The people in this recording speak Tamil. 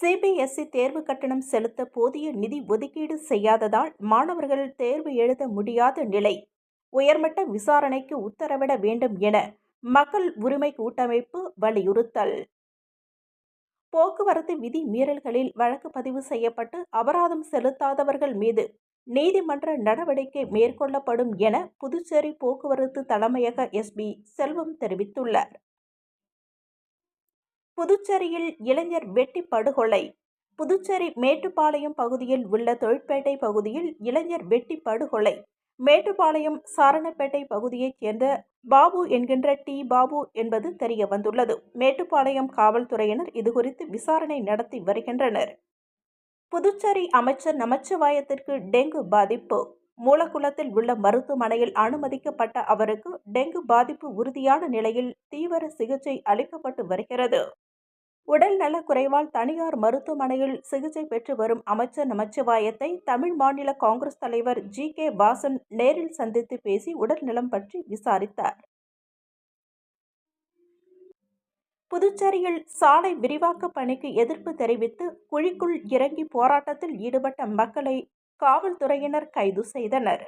சிபிஎஸ்இ தேர்வு கட்டணம் செலுத்த போதிய நிதி ஒதுக்கீடு செய்யாததால் மாணவர்கள் தேர்வு எழுத முடியாத நிலை. உயர்மட்ட விசாரணைக்கு உத்தரவிட வேண்டும் என மக்கள் உரிமை கூட்டமைப்பு வலியுறுத்தல். போக்குவரத்து விதி மீறல்களில் வழக்கு பதிவு செய்யப்பட்டு அபராதம் செலுத்தாதவர்கள் மீது நீதிமன்ற நடவடிக்கை மேற்கொள்ளப்படும் என புதுச்சேரி போக்குவரத்து தலைமையக எஸ்பி செல்வம் தெரிவித்துள்ளார். புதுச்சேரியில் இளைஞர் வெட்டி படுகொலை. புதுச்சேரி மேட்டுப்பாளையம் பகுதியில் உள்ள தொழிற்பேட்டை பகுதியில் இளைஞர் வெட்டி படுகொலை. மேட்டுப்பாளையம் சாரணப்பேட்டை பகுதியைச் சேர்ந்த பாபு என்கின்ற டி. பாபு என்பது தெரிய வந்துள்ளது. மேட்டுப்பாளையம் காவல்துறையினர் இதுகுறித்து விசாரணை நடத்தி வருகின்றனர். புதுச்சேரி அமைச்சர் நமச்சிவாயத்திற்கு டெங்கு பாதிப்பு. மூலக்குளத்தில் உள்ள மருத்துவமனையில் அனுமதிக்கப்பட்ட அவருக்கு டெங்கு பாதிப்பு உறுதியான நிலையில் தீவிர சிகிச்சை அளிக்கப்பட்டு வருகிறது. உடல் நலக் குறைவால் தனியார் மருத்துவமனையில் சிகிச்சை பெற்று வரும் அமைச்சர் நமச்சிவாயத்தை தமிழ் மாநில காங்கிரஸ் தலைவர் ஜி. கே. வாசன் நேரில் சந்தித்து பேசி உடல் நலம் பற்றி விசாரித்தார். புதுச்சேரியில் சாலை விரிவாக்க பணிக்கு எதிர்ப்பு தெரிவித்து குழிக்குள் இறங்கி போராட்டத்தில் ஈடுபட்ட மக்களை காவல்துறையினர் கைது செய்தனர்.